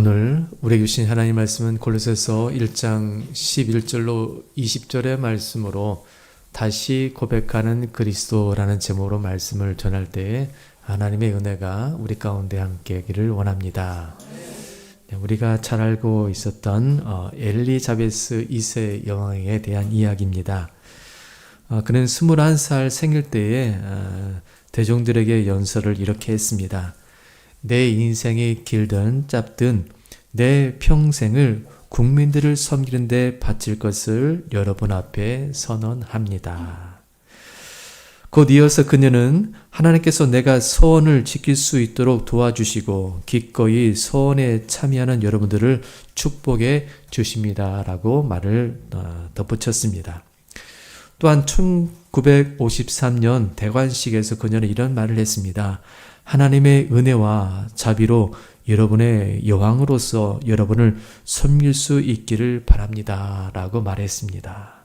오늘 우리에게 주신 하나님 말씀은 골로새서 1장 11절로 20절의 말씀으로 다시 고백하는 그리스도라는 제목으로 말씀을 전할 때에 하나님의 은혜가 우리 가운데 함께하기를 원합니다. 네, 우리가 잘 알고 있었던 어, 엘리자베스 2세 여왕에 대한 이야기입니다. 어, 그는 21살 생일 때에 어, 대종들에게 연설을 이렇게 했습니다. 내 인생이 길든 짧든 내 평생을 국민들을 섬기는데 바칠 것을 여러분 앞에 선언합니다. 곧 이어서 그녀는 하나님께서 내가 서원을 지킬 수 있도록 도와주시고 기꺼이 서원에 참여하는 여러분들을 축복해 주십니다 라고 말을 어, 덧붙였습니다. 또한 1953년 대관식에서 그녀는 이런 말을 했습니다. 하나님의 은혜와 자비로 여러분의 여왕으로서 여러분을 섬길 수 있기를 바랍니다. 라고 말했습니다.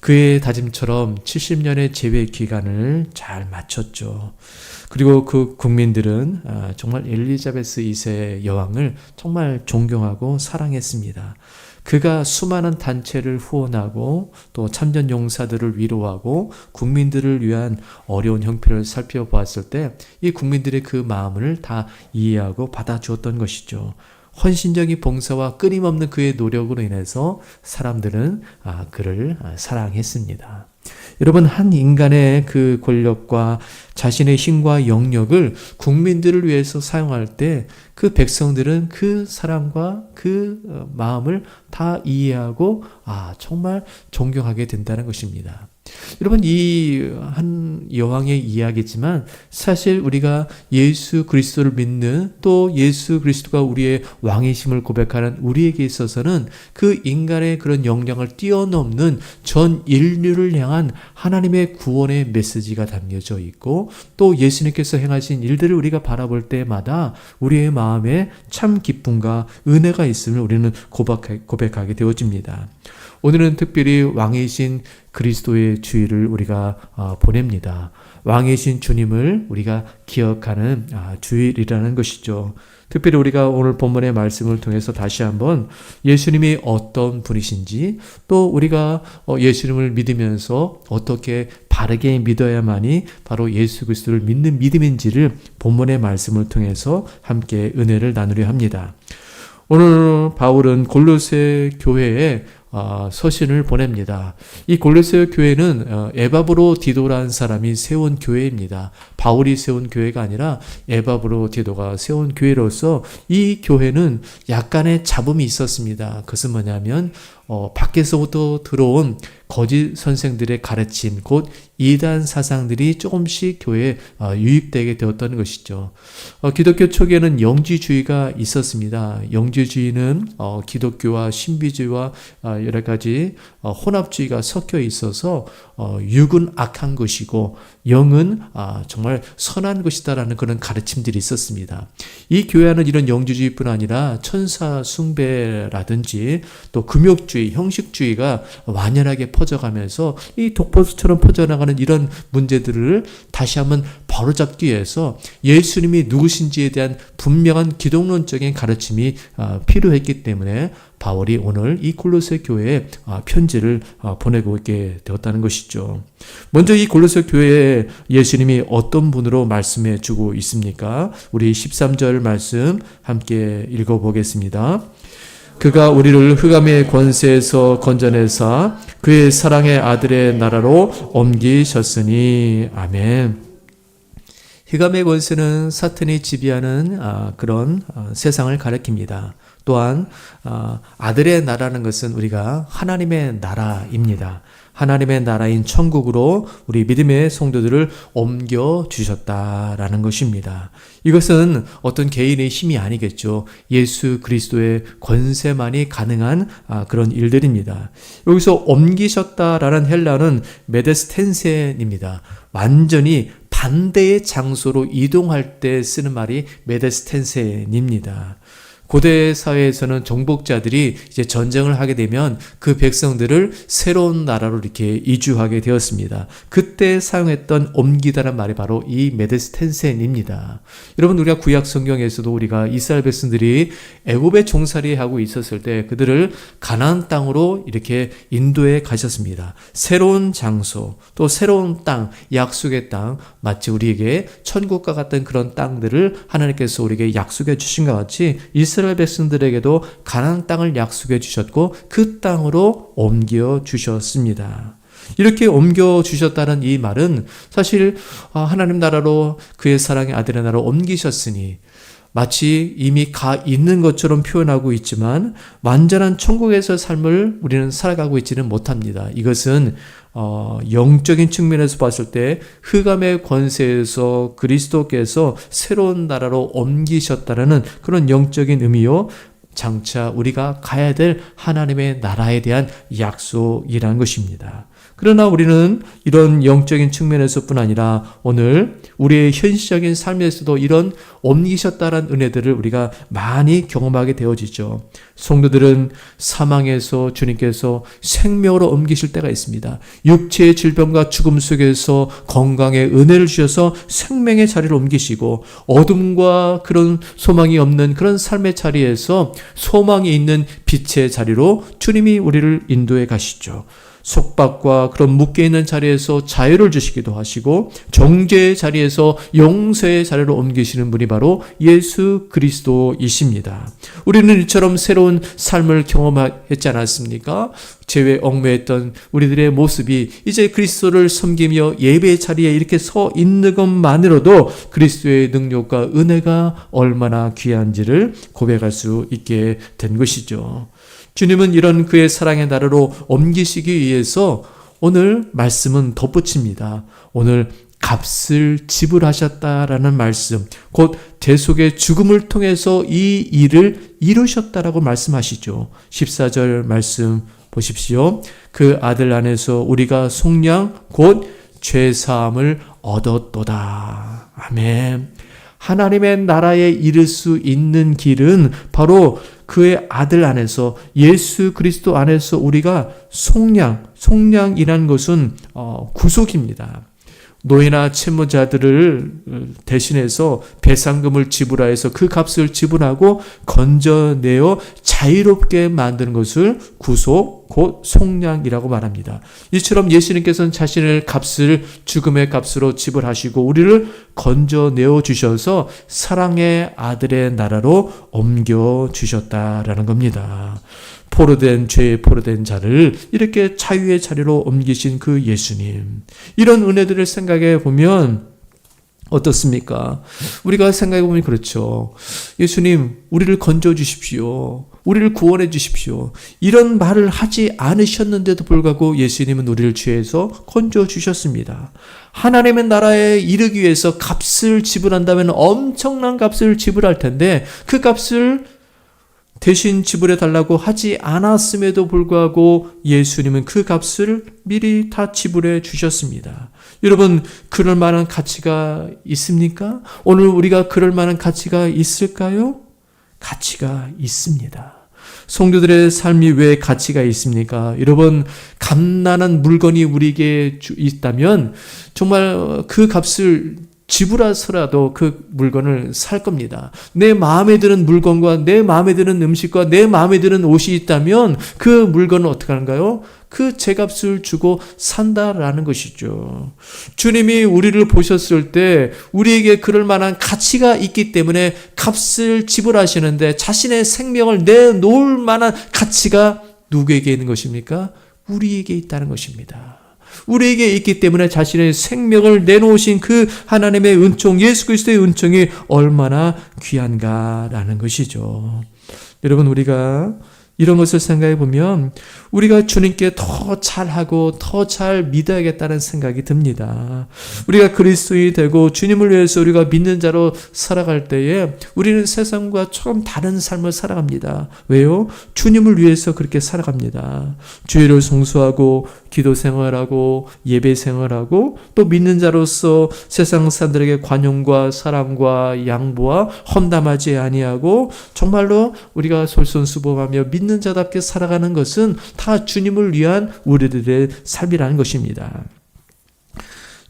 그의 다짐처럼 70년의 재회 기간을 잘 마쳤죠. 그리고 그 국민들은 아, 정말 엘리자베스 2세 여왕을 정말 존경하고 사랑했습니다. 그가 수많은 단체를 후원하고 또 참전 용사들을 위로하고 국민들을 위한 어려운 형편을 살펴보았을 때 이 국민들의 그 마음을 다 이해하고 받아주었던 것이죠. 헌신적인 봉사와 끊임없는 그의 노력으로 인해서 사람들은 아, 그를 아, 사랑했습니다. 여러분 한 인간의 그 권력과 자신의 힘과 영역을 국민들을 위해서 사용할 때 그 백성들은 그 사랑과 그 어, 마음을 다 이해하고 아 정말 존경하게 된다는 것입니다. 여러분 이 한 여왕의 이야기지만 사실 우리가 예수 그리스도를 믿는 또 예수 그리스도가 우리의 왕이심을 고백하는 우리에게 있어서는 그 인간의 그런 영향을 뛰어넘는 전 인류를 향한 하나님의 구원의 메시지가 담겨져 있고 또 예수님께서 행하신 일들을 우리가 바라볼 때마다 우리의 마음에 참 기쁨과 은혜가 있음을 우리는 고백하게 되어집니다. 오늘은 특별히 왕이신 그리스도의 주의를 우리가 어, 보냅니다. 왕이신 주님을 우리가 기억하는 아, 주일이라는 것이죠. 특별히 우리가 오늘 본문의 말씀을 통해서 다시 한번 예수님이 어떤 분이신지 또 우리가 어, 예수님을 믿으면서 어떻게 바르게 믿어야만이 바로 예수 그리스도를 믿는 믿음인지를 본문의 말씀을 통해서 함께 은혜를 나누려 합니다. 오늘 바울은 골로새 교회에 어, 서신을 보냅니다. 이 골로새 교회는 어, 에바브로 디도라는 사람이 세운 교회입니다. 바울이 세운 교회가 아니라 에바브로 디도가 세운 교회로서 이 교회는 약간의 잡음이 있었습니다. 그것은 뭐냐면 어, 밖에서부터 들어온 거짓 선생들의 가르침, 곧 이단 사상들이 조금씩 교회에 어, 유입되게 되었던 것이죠. 어, 기독교 초기에는 영지주의가 있었습니다. 영지주의는 어, 기독교와 신비주의와 어, 여러 가지 어, 혼합주의가 섞여 있어서 어, 육은 악한 것이고 영은 아, 정말 선한 것이다라는 그런 가르침들이 있었습니다. 이 교회는 이런 영주주의뿐 아니라 천사 숭배라든지 또 금욕주의, 형식주의가 완연하게 퍼져가면서 이 독보수처럼 퍼져나가는 이런 문제들을 다시 한번 바로잡기 위해서 예수님이 누구신지에 대한 분명한 기독론적인 가르침이 아, 필요했기 때문에 바울이 오늘 이 콜로세 교회에 아, 편지를 아, 보내고 있게 되었다는 것이죠. 먼저 이 콜로세 교회에 예수님이 어떤 분으로 말씀해 주고 있습니까? 우리 13절 말씀 함께 읽어보겠습니다. 그가 우리를 흑암의 권세에서 건져내사 그의 사랑의 아들의 나라로 옮기셨으니 아멘. 흑암의 권세는 사탄이 지배하는 아, 그런 세상을 가리킵니다. 또한 어, 아들의 나라는 것은 우리가 하나님의 나라입니다. 하나님의 나라인 천국으로 우리 믿음의 성도들을 옮겨 주셨다라는 것입니다. 이것은 어떤 개인의 힘이 아니겠죠. 예수 그리스도의 권세만이 가능한 아, 그런 일들입니다. 여기서 옮기셨다라는 헬라는 메데스텐센입니다. 완전히 반대의 장소로 이동할 때 쓰는 말이 메데스텐센입니다. 고대 사회에서는 정복자들이 이제 전쟁을 하게 되면 그 백성들을 새로운 나라로 이렇게 이주하게 되었습니다. 그때 사용했던 옮기다란 말이 바로 이 메데스텐센입니다. 여러분 우리가 구약 성경에서도 우리가 이스라엘 백성들이 애굽에 종살이 하고 있었을 때 그들을 가나안 땅으로 이렇게 인도해 가셨습니다. 새로운 장소, 또 새로운 땅, 약속의 땅, 마치 우리에게 천국과 같은 그런 땅들을 하나님께서 우리에게 약속해 주신 것 같이 이스라엘 백성들에게도 가나안 땅을 약속해 주셨고 그 땅으로 옮겨 주셨습니다. 이렇게 옮겨 주셨다는 이 말은 사실 아, 하나님 나라로 그의 사랑의 아들의 나라로 옮기셨으니 마치 이미 가 있는 것처럼 표현하고 있지만 완전한 천국에서 삶을 우리는 살아가고 있지는 못합니다. 이것은 어, 영적인 측면에서 봤을 때 흑암의 권세에서 그리스도께서 새로운 나라로 옮기셨다라는 그런 영적인 의미요. 장차 우리가 가야 될 하나님의 나라에 대한 약속이라는 것입니다. 그러나 우리는 이런 영적인 측면에서뿐 아니라 오늘 우리의 현실적인 삶에서도 이런 옮기셨다는 은혜들을 우리가 많이 경험하게 되어지죠. 성도들은 사망에서 주님께서 생명으로 옮기실 때가 있습니다. 육체의 질병과 죽음 속에서 건강의 은혜를 주셔서 생명의 자리를 옮기시고 어둠과 그런 소망이 없는 그런 삶의 자리에서 소망이 있는 빛의 자리로 주님이 우리를 인도해 가시죠. 속박과 그런 묶여 있는 자리에서 자유를 주시기도 하시고 정죄의 자리에서 용서의 자리로 옮기시는 분이 바로 예수 그리스도이십니다. 우리는 이처럼 새로운 삶을 경험했지 않았습니까? 죄에 얽매였던 우리들의 모습이 이제 그리스도를 섬기며 예배의 자리에 이렇게 서 있는 것만으로도 그리스도의 능력과 은혜가 얼마나 귀한지를 고백할 수 있게 된 것이죠. 주님은 이런 그의 사랑의 나라로 옮기시기 위해서 오늘 말씀은 덧붙입니다. 오늘 값을 지불하셨다라는 말씀, 곧 대속의 죽음을 통해서 이 일을 이루셨다라고 말씀하시죠. 14절 말씀 보십시오. 그 아들 안에서 우리가 속량 곧 죄사함을 얻었도다. 아멘. 하나님의 나라에 이를 수 있는 길은 바로 그의 아들 안에서 예수 그리스도 안에서 우리가 속량, 속량이란 것은 어, 구속입니다. 노예나 채무자들을 대신해서 배상금을 지불하여서 그 값을 지불하고 건져내어 자유롭게 만드는 것을 구속, 곧 속량이라고 말합니다. 이처럼 예수님께서는 자신의 값을 죽음의 값으로 지불하시고 우리를 건져내어 주셔서 사랑의 아들의 나라로 옮겨 주셨다라는 겁니다. 포로된 죄에 포로된 자를 이렇게 자유의 자리로 옮기신 그 예수님. 이런 은혜들을 생각해 보면 어떻습니까? 우리가 생각해 보면 그렇죠. 예수님, 우리를 건져 주십시오. 우리를 구원해 주십시오. 이런 말을 하지 않으셨는데도 불구하고 예수님은 우리를 죄에서 건져 주셨습니다. 하나님의 나라에 이르기 위해서 값을 지불한다면 엄청난 값을 지불할 텐데 그 값을 대신 지불해 달라고 하지 않았음에도 불구하고 예수님은 그 값을 미리 다 지불해 주셨습니다. 여러분, 그럴 만한 가치가 있습니까? 오늘 우리가 그럴 만한 가치가 있을까요? 가치가 있습니다. 성도들의 삶이 왜 가치가 있습니까? 여러분, 값나는 물건이 우리에게 있다면 정말 그 값을 지불해서라도 그 물건을 살 겁니다. 내 마음에 드는 물건과 내 마음에 드는 음식과 내 마음에 드는 옷이 있다면 그 물건은 어떻게 하는가요? 그 제값을 주고 산다라는 것이죠. 주님이 우리를 보셨을 때 우리에게 그럴 만한 가치가 있기 때문에 값을 지불하시는데 자신의 생명을 내놓을 만한 가치가 누구에게 있는 것입니까? 우리에게 있다는 것입니다. 우리에게 있기 때문에 자신의 생명을 내놓으신 그 하나님의 은총, 예수 그리스도의 은총이 얼마나 귀한가라는 것이죠. 여러분, 우리가 이런 것을 생각해 보면 우리가 주님께 더 잘하고 더 잘 믿어야겠다는 생각이 듭니다. 우리가 그리스도인이 되고 주님을 위해서 우리가 믿는 자로 살아갈 때에 우리는 세상과 조금 다른 삶을 살아갑니다. 왜요? 주님을 위해서 그렇게 살아갑니다. 주의를 성수하고 기도 생활하고 예배 생활하고 또 믿는 자로서 세상 사람들에게 관용과 사랑과 양보와 험담하지 아니하고 정말로 우리가 솔선수범하며 믿는 자답게 살아가는 것은 다 주님을 위한 우리들의 삶이라는 것입니다.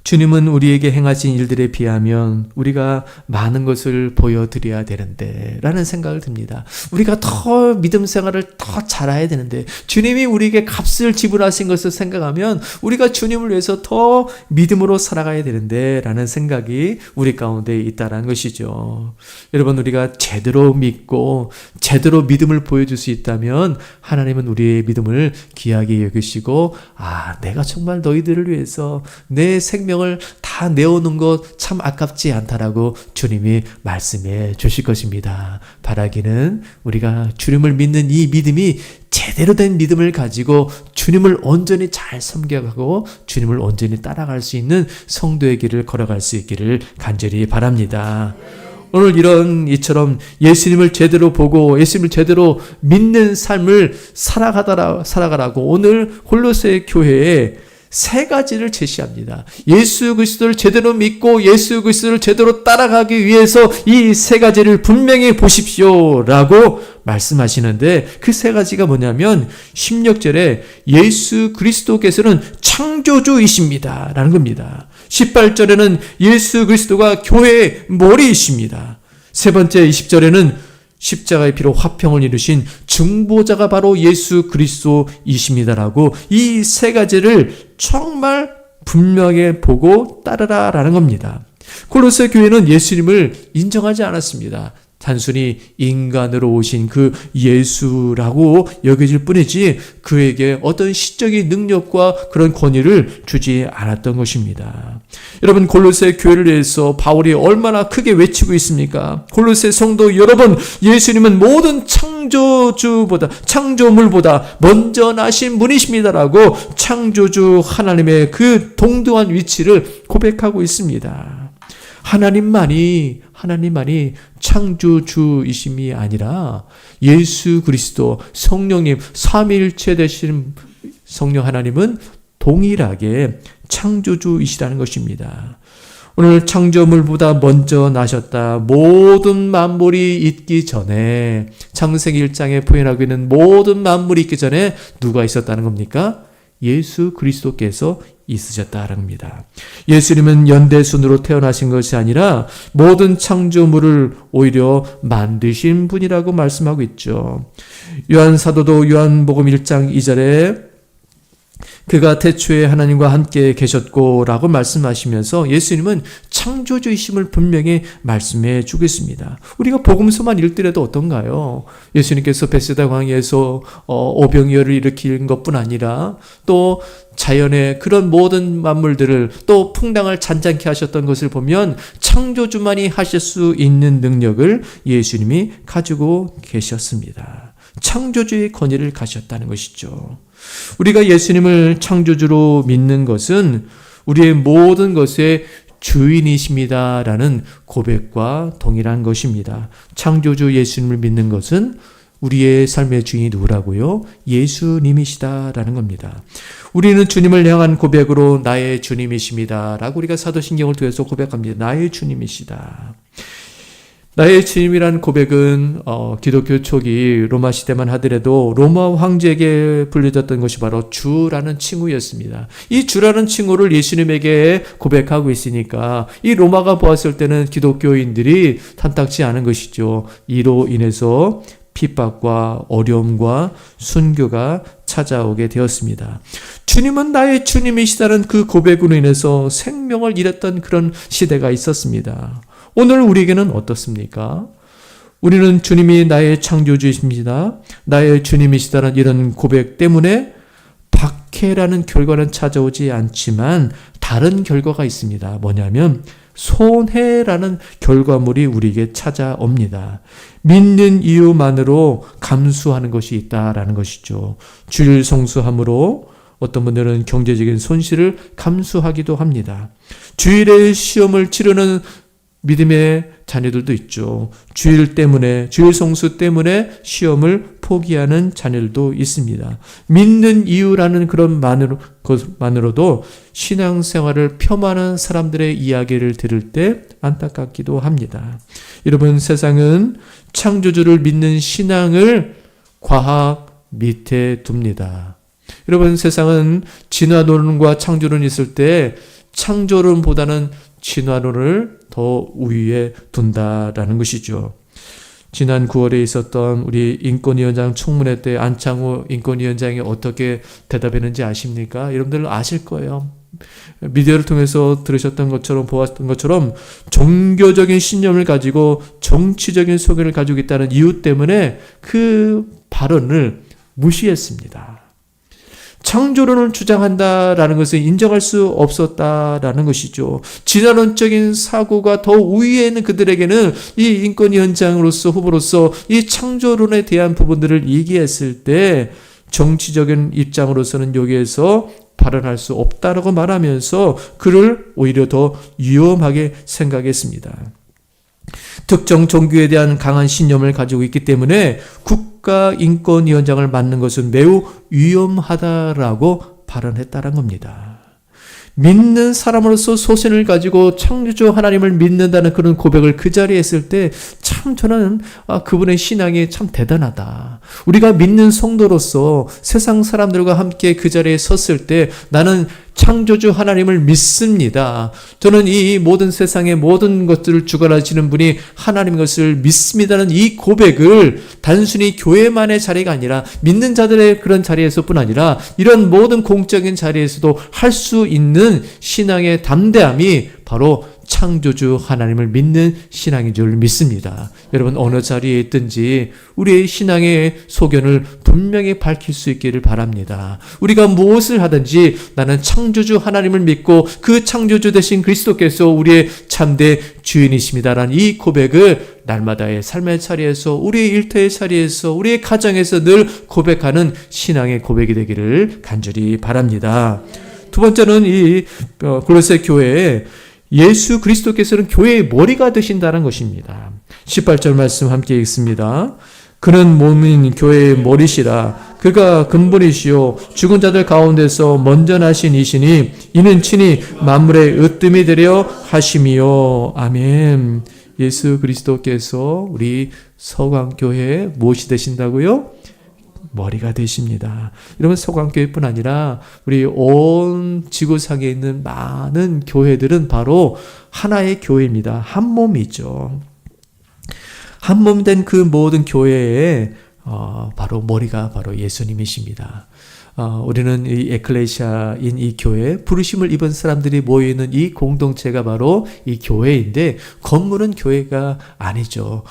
주님은 우리에게 행하신 일들에 비하면 우리가 많은 것을 보여드려야 되는데 라는 생각을 듭니다. 우리가 더 믿음 생활을 더 잘해야 되는데 주님이 우리에게 값을 지불하신 것을 생각하면 우리가 주님을 위해서 더 믿음으로 살아가야 되는데 라는 생각이 우리 가운데 있다는 것이죠. 여러분 우리가 제대로 믿고 제대로 믿음을 보여줄 수 있다면 하나님은 우리의 믿음을 귀하게 여기시고 아 내가 정말 너희들을 위해서 내 생명 생명을 다 내오는 것 참 아깝지 않다라고 주님이 말씀해 주실 것입니다. 바라기는 우리가 주님을 믿는 이 믿음이 제대로 된 믿음을 가지고 주님을 온전히 잘 섬겨가고 주님을 온전히 따라갈 수 있는 성도의 길을 걸어갈 수 있기를 간절히 바랍니다. 오늘 이런 이처럼 예수님을 제대로 보고 예수님을 제대로 믿는 삶을 살아가더라 살아가라고 오늘 홀로새 교회에 세 가지를 제시합니다. 예수 그리스도를 제대로 믿고 예수 그리스도를 제대로 따라가기 위해서 이 세 가지를 분명히 보십시오라고 말씀하시는데 그 세 가지가 뭐냐면 16절에 예수 그리스도께서는 창조주이십니다. 라는 겁니다. 18절에는 예수 그리스도가 교회의 머리이십니다. 세 번째 20절에는 십자가의 피로 화평을 이루신 중보자가 바로 예수 그리스도이십니다라고 이 세 가지를 정말 분명하게 보고 따르라라는 겁니다. 콜로세 교회는 예수님을 인정하지 않았습니다. 단순히 인간으로 오신 그 예수라고 여겨질 뿐이지 그에게 어떤 시적인 능력과 그런 권위를 주지 않았던 것입니다. 여러분 골로새 교회를 위해서 바울이 얼마나 크게 외치고 있습니까? 골로새 성도 여러분 예수님은 모든 창조주보다 창조물보다 먼저 나신 분이십니다라고 창조주 하나님의 그 동등한 위치를 고백하고 있습니다. 하나님만이 하나님만이 창조주이심이 아니라 예수 그리스도 성령님 삼일체 되신 성령 하나님은 동일하게 창조주이시라는 것입니다. 오늘 창조물보다 먼저 나셨다. 모든 만물이 있기 전에 창세기 1장에 표현하고 있는 모든 만물이 있기 전에 누가 있었다는 겁니까? 예수 그리스도께서 있으셨다는 겁니다. 예수님은 연대순으로 태어나신 것이 아니라 모든 창조물을 오히려 만드신 분이라고 말씀하고 있죠. 요한 사도도 요한복음 1장 2절에 그가 태초에 하나님과 함께 계셨고라고 말씀하시면서 예수님은 창조주이심을 분명히 말씀해 주겠습니다. 우리가 복음서만 읽더라도 어떤가요? 예수님께서 베세다 광야에서 어, 오병이어를 일으킨 것뿐 아니라 또 자연의 그런 모든 만물들을 또 풍랑을 잔잔케 하셨던 것을 보면 창조주만이 하실 수 있는 능력을 예수님이 가지고 계셨습니다. 창조주의 권위를 가셨다는 것이죠. 우리가 예수님을 창조주로 믿는 것은 우리의 모든 것의 주인이십니다라는 고백과 동일한 것입니다. 창조주 예수님을 믿는 것은 우리의 삶의 주인이 누구라고요? 예수님이시다라는 겁니다. 우리는 주님을 향한 고백으로 나의 주님이십니다라고 우리가 사도신경을 통해서 고백합니다. 나의 주님이시다. 나의 주님이란 고백은 어, 기독교 초기 로마 시대만 하더라도 로마 황제에게 불려졌던 것이 바로 주라는 칭후였습니다. 이 주라는 칭후를 예수님에게 고백하고 있으니까 이 로마가 보았을 때는 기독교인들이 탐탁치 않은 것이죠. 이로 인해서 핍박과 어려움과 순교가 찾아오게 되었습니다. 주님은 나의 주님이시다는 그 고백으로 인해서 생명을 잃었던 그런 시대가 있었습니다. 오늘 우리에게는 어떻습니까? 우리는 주님이 나의 창조주이십니다. 나의 주님이시다는 이런 고백 때문에 박해라는 결과는 찾아오지 않지만 다른 결과가 있습니다. 뭐냐면 손해라는 결과물이 우리에게 찾아옵니다. 믿는 이유만으로 감수하는 것이 있다라는 것이죠. 주일 성수함으로 어떤 분들은 경제적인 손실을 감수하기도 합니다. 주일에 시험을 치르는 믿음의 자녀들도 있죠. 주일 때문에, 주일 성수 때문에 시험을 포기하는 자녀들도 있습니다. 믿는 이유라는 그런 만으로, 것만으로도 신앙생활을 폄하하는 사람들의 이야기를 들을 때 안타깝기도 합니다. 여러분, 세상은 창조주를 믿는 신앙을 과학 밑에 둡니다. 여러분, 세상은 진화론과 창조론이 있을 때 창조론보다는 진화론을 더 우위에 둔다라는 것이죠. 지난 9월에 있었던 우리 인권위원장 청문회 때 안창호 인권위원장이 어떻게 대답했는지 아십니까? 여러분들 아실 거예요. 미디어를 통해서 들으셨던 것처럼 보았던 것처럼 종교적인 신념을 가지고 정치적인 소견을 가지고 있다는 이유 때문에 그 발언을 무시했습니다. 창조론을 주장한다라는 것을 인정할 수 없었다라는 것이죠. 진화론적인 사고가 더 우위에 있는 그들에게는 이 인권위원장으로서 후보로서 이 창조론에 대한 부분들을 얘기했을 때 정치적인 입장으로서는 여기에서 발언할 수 없다라고 말하면서 그를 오히려 더 위험하게 생각했습니다. 특정 종교에 대한 강한 신념을 가지고 있기 때문에 국가인권위원장을 맡는 것은 매우 위험하다라고 발언했다는 겁니다. 믿는 사람으로서 소신을 가지고 창조주 하나님을 믿는다는 그런 고백을 그 자리에 했을 때 참 저는 아, 그분의 신앙이 참 대단하다. 우리가 믿는 성도로서 세상 사람들과 함께 그 자리에 섰을 때 나는 창조주 하나님을 믿습니다. 저는 이 모든 세상의 모든 것들을 주관하시는 분이 하나님 것을 믿습니다는 이 고백을 단순히 교회만의 자리가 아니라 믿는 자들의 그런 자리에서뿐 아니라 이런 모든 공적인 자리에서도 할 수 있는 신앙의 담대함이 바로 창조주 하나님을 믿는 신앙인 줄 믿습니다. 여러분 어느 자리에 있든지 우리의 신앙의 소견을 분명히 밝힐 수 있기를 바랍니다. 우리가 무엇을 하든지 나는 창조주 하나님을 믿고 그 창조주 대신 그리스도께서 우리의 참대 주인이십니다라는 이 고백을 날마다의 삶의 자리에서 우리의 일터의 자리에서 우리의 가정에서 늘 고백하는 신앙의 고백이 되기를 간절히 바랍니다. 두 번째는 이 어, 골로새 교회에 예수 그리스도께서는 교회의 머리가 되신다는 것입니다. 18절 말씀 함께 읽습니다. 그는 몸인 교회의 머리시라 그가 근본이시요 죽은 자들 가운데서 먼저 나신 이시니 이는 친히 만물의 으뜸이 되려 하심이요 아멘 예수 그리스도께서 우리 서광교회에 무엇이 되신다고요? 머리가 되십니다. 여러분 서광교회뿐 아니라 우리 온 지구상에 있는 많은 교회들은 바로 하나의 교회입니다. 한 몸이죠. 한 몸 된 그 모든 교회에 어, 바로 머리가 바로 예수님이십니다. 어, 우리는 이 에클레시아인 이 교회 부르심을 입은 사람들이 모여 있는 이 공동체가 바로 이 교회인데 건물은 교회가 아니죠.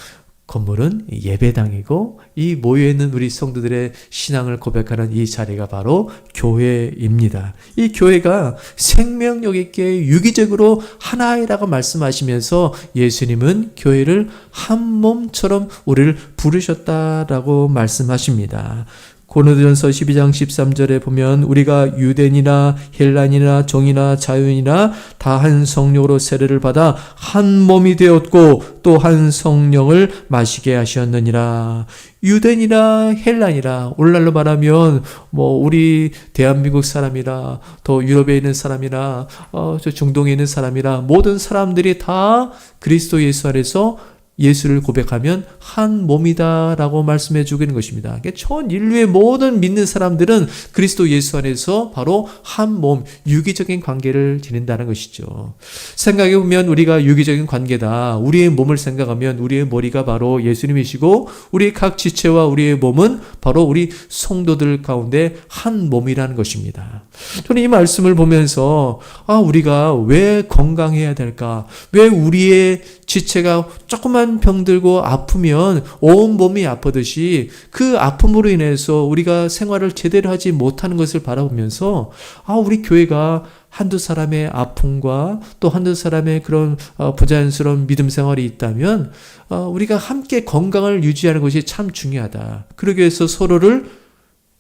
건물은 예배당이고 이 모여 있는 우리 성도들의 신앙을 고백하는 이 자리가 바로 교회입니다. 이 교회가 생명력 있게 유기적으로 하나이라고 말씀하시면서 예수님은 교회를 한 몸처럼 우리를 부르셨다라고 말씀하십니다. 고린도전서 12장 13절에 보면 우리가 유대인이나 헬란이나 정이나 자유인이나 다 한 성령으로 세례를 받아 한 몸이 되었고 또 한 성령을 마시게 하셨느니라. 유대인이나 헬란이라 오늘날로 말하면 뭐 우리 대한민국 사람이라 더 유럽에 있는 사람이나 어, 저 중동에 있는 사람이라 모든 사람들이 다 그리스도 예수 안에서 예수를 고백하면 한 몸이다라고 말씀해 주는 것입니다. 전 인류의 모든 믿는 사람들은 그리스도 예수 안에서 바로 한 몸, 유기적인 관계를 지낸다는 것이죠. 생각해 보면 우리가 유기적인 관계다. 우리의 몸을 생각하면 우리의 머리가 바로 예수님이시고 우리 각 지체와 우리의 몸은 바로 우리 성도들 가운데 한 몸이라는 것입니다. 저는 이 말씀을 보면서 아 우리가 왜 건강해야 될까? 왜 우리의 지체가 조그만 병들고 아프면 온 몸이 아프듯이 그 아픔으로 인해서 우리가 생활을 제대로 하지 못하는 것을 바라보면서 아, 우리 교회가 한두 사람의 아픔과 또 한두 사람의 그런 어, 부자연스러운 믿음 생활이 있다면 어, 우리가 함께 건강을 유지하는 것이 참 중요하다. 그러기 위해서 서로를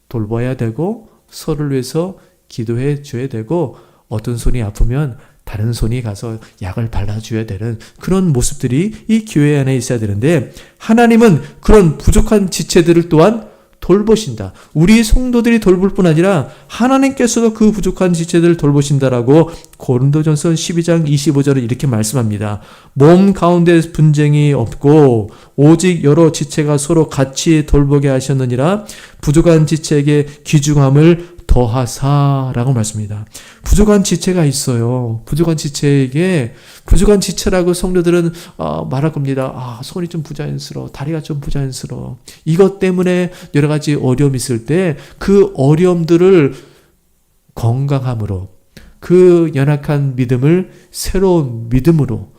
돌봐야 되고 서로를 위해서 기도해 줘야 되고 어떤 손이 아프면 다른 손이 가서 약을 발라줘야 되는 그런 모습들이 이 교회 안에 있어야 되는데 하나님은 그런 부족한 지체들을 또한 돌보신다. 우리 성도들이 돌볼 뿐 아니라 하나님께서도 그 부족한 지체들을 돌보신다라고 고린도전서 12장 25절에 이렇게 말씀합니다. 몸 가운데 분쟁이 없고 오직 여러 지체가 서로 같이 돌보게 하셨느니라 부족한 지체에게 귀중함을 더하사라고 말씀입니다. 부족한 지체가 있어요. 부족한 지체에게 부족한 지체라고 성도들은 어, 말할 겁니다. 아 손이 좀 부자연스러워, 다리가 좀 부자연스러워. 이것 때문에 여러 가지 어려움이 있을 때 그 어려움들을 건강함으로 그 연약한 믿음을 새로운 믿음으로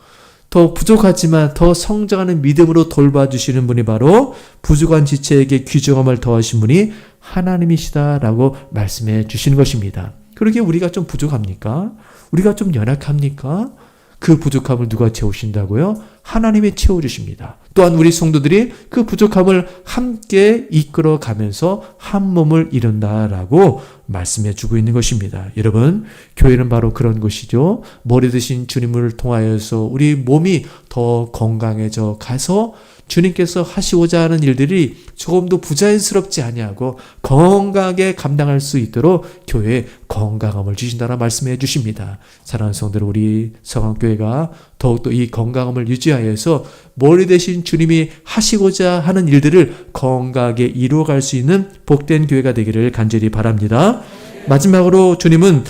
더 부족하지만 더 성장하는 믿음으로 돌봐주시는 분이 바로 부족한 지체에게 귀중함을 더하신 분이 하나님이시다라고 말씀해 주시는 것입니다. 그러게 우리가 좀 부족합니까? 우리가 좀 연약합니까? 그 부족함을 누가 채우신다고요? 하나님이 채워주십니다. 또한 우리 성도들이 그 부족함을 함께 이끌어 가면서 한 몸을 이룬다라고 말씀해 주고 있는 것입니다. 여러분, 교회는 바로 그런 곳이죠. 머리 드신 주님을 통하여서 우리 몸이 더 건강해져 가서 주님께서 하시고자 하는 일들이 조금도 부자연스럽지 아니하고 건강하게 감당할 수 있도록 교회에 건강함을 주신다라 말씀해 주십니다. 사랑하는 성들 우리 성황교회가 더욱더 이 건강함을 유지하여서 머리 대신 주님이 하시고자 하는 일들을 건강하게 이루어갈 수 있는 복된 교회가 되기를 간절히 바랍니다. 마지막으로 주님은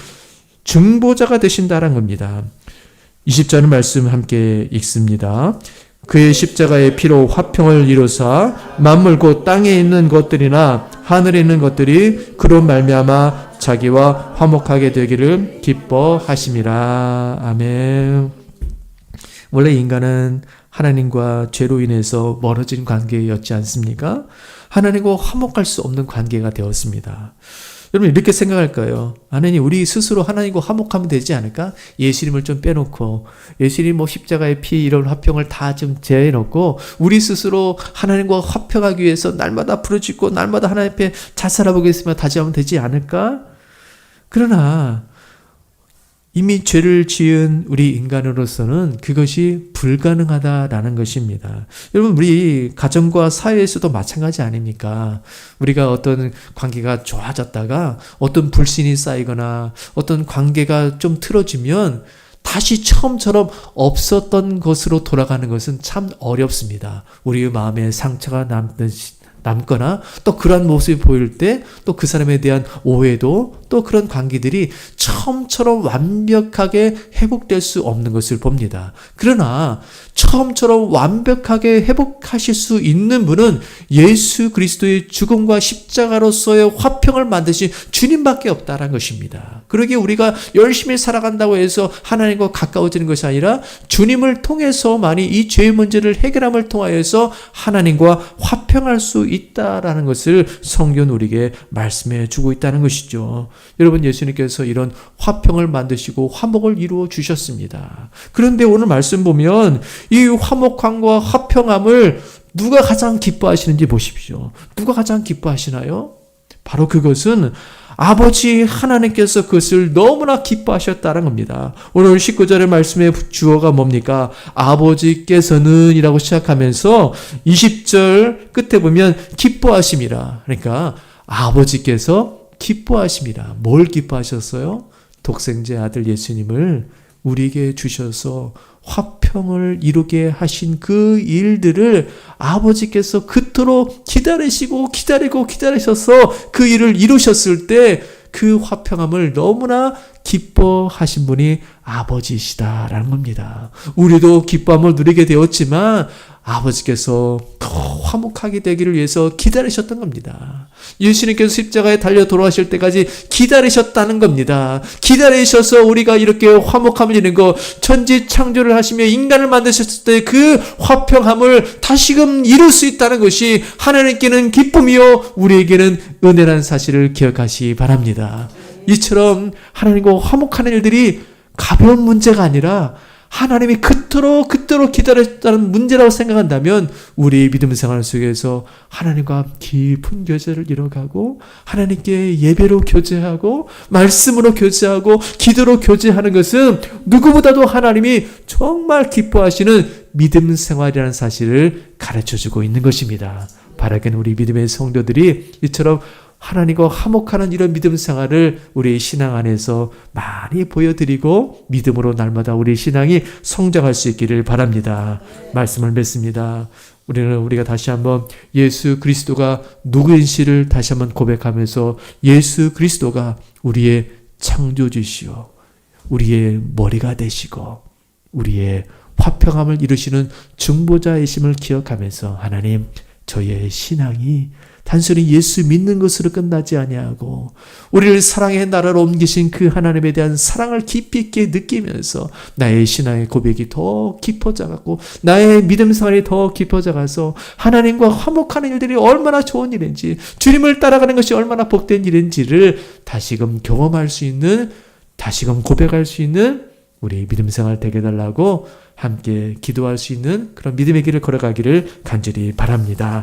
중보자가 되신다는 겁니다. 20절 말씀 함께 읽습니다. 그의 십자가의 피로 화평을 이루사 만물 곧 땅에 있는 것들이나 하늘에 있는 것들이 그로 말미암아 자기와 화목하게 되기를 기뻐하심이라 아멘. 원래 인간은 하나님과 죄로 인해서 멀어진 관계였지 않습니까? 하나님과 화목할 수 없는 관계가 되었습니다. 여러분 이렇게 생각할까요? 하나님 우리 스스로 하나님과 화목하면 되지 않을까? 예수님을 좀 빼놓고 예수님 뭐 십자가의 피 이런 화평을 다 좀 제해놓고 우리 스스로 하나님과 화평하기 위해서 날마다 부르짖고 날마다 하나님 앞에 자살하보겠으면 다짐하면 되지 않을까? 그러나 이미 죄를 지은 우리 인간으로서는 그것이 불가능하다라는 것입니다. 여러분, 우리 가정과 사회에서도 마찬가지 아닙니까? 우리가 어떤 관계가 좋아졌다가 어떤 불신이 쌓이거나 어떤 관계가 좀 틀어지면 다시 처음처럼 없었던 것으로 돌아가는 것은 참 어렵습니다. 우리의 마음에 상처가 남듯이 남거나 또 그러한 모습이 보일 때 또 그 사람에 대한 오해도 또 그런 관계들이 처음처럼 완벽하게 회복될 수 없는 것을 봅니다. 그러나 처음처럼 완벽하게 회복하실 수 있는 분은 예수 그리스도의 죽음과 십자가로서의 화평을 만드신 주님밖에 없다라는 것입니다. 그러기에 우리가 열심히 살아간다고 해서 하나님과 가까워지는 것이 아니라 주님을 통해서만이 이 죄의 문제를 해결함을 통하여서 하나님과 화평할 수 있다라는 것을 성경 우리에게 말씀해 주고 있다는 것이죠. 여러분 예수님께서 이런 화평을 만드시고 화목을 이루어 주셨습니다. 그런데 오늘 말씀 보면 이 화목함과 화평함을 누가 가장 기뻐하시는지 보십시오. 누가 가장 기뻐하시나요? 바로 그것은 아버지 하나님께서 그것을 너무나 기뻐하셨다는 겁니다. 오늘 19절의 말씀의 주어가 뭡니까? 아버지께서는 이라고 시작하면서 20절 끝에 보면 기뻐하심이라. 그러니까 아버지께서 기뻐하십니다. 뭘 기뻐하셨어요? 독생제 아들 예수님을 우리에게 주셔서 화평을 이루게 하신 그 일들을 아버지께서 그토록 기다리시고 기다리고 기다리셔서 그 일을 이루셨을 때 그 화평함을 너무나 기뻐하신 분이 아버지시다라는 겁니다. 우리도 기뻐함을 누리게 되었지만 아버지께서 더 화목하게 되기를 위해서 기다리셨던 겁니다. 예수님께서 십자가에 달려 돌아가실 때까지 기다리셨다는 겁니다. 기다리셔서 우리가 이렇게 화목함을 이루는 거, 천지 창조를 하시며 인간을 만드셨을 때 그 화평함을 다시금 이룰 수 있다는 것이 하나님께는 기쁨이요, 우리에게는 은혜라는 사실을 기억하시 바랍니다. 이처럼 하나님과 화목하는 일들이 가벼운 문제가 아니라 하나님이 그토록 그토록 기다렸다는 문제라고 생각한다면 우리의 믿음 생활 속에서 하나님과 깊은 교제를 이뤄가고 하나님께 예배로 교제하고 말씀으로 교제하고 기도로 교제하는 것은 누구보다도 하나님이 정말 기뻐하시는 믿음 생활이라는 사실을 가르쳐 주고 있는 것입니다. 바라기는 우리 믿음의 성도들이 이처럼 하나님과 화목하는 이런 믿음 생활을 우리 신앙 안에서 많이 보여드리고 믿음으로 날마다 우리 신앙이 성장할 수 있기를 바랍니다. 말씀을 맺습니다. 우리는 우리가 다시 한번 예수 그리스도가 누구인지를 다시 한번 고백하면서 예수 그리스도가 우리의 창조주시오. 우리의 머리가 되시고 우리의 화평함을 이루시는 중보자이심을 기억하면서 하나님 저의 신앙이 단순히 예수 믿는 것으로 끝나지 아니하고 우리를 사랑의 나라로 옮기신 그 하나님에 대한 사랑을 깊이 있게 느끼면서 나의 신앙의 고백이 더 깊어져 갖고 나의 믿음 생활이 더 깊어져 가서 하나님과 화목하는 일들이 얼마나 좋은 일인지 주님을 따라가는 것이 얼마나 복된 일인지를 다시금 경험할 수 있는 다시금 고백할 수 있는 우리 믿음 생활 되게 달라고 함께 기도할 수 있는 그런 믿음의 길을 걸어가기를 간절히 바랍니다.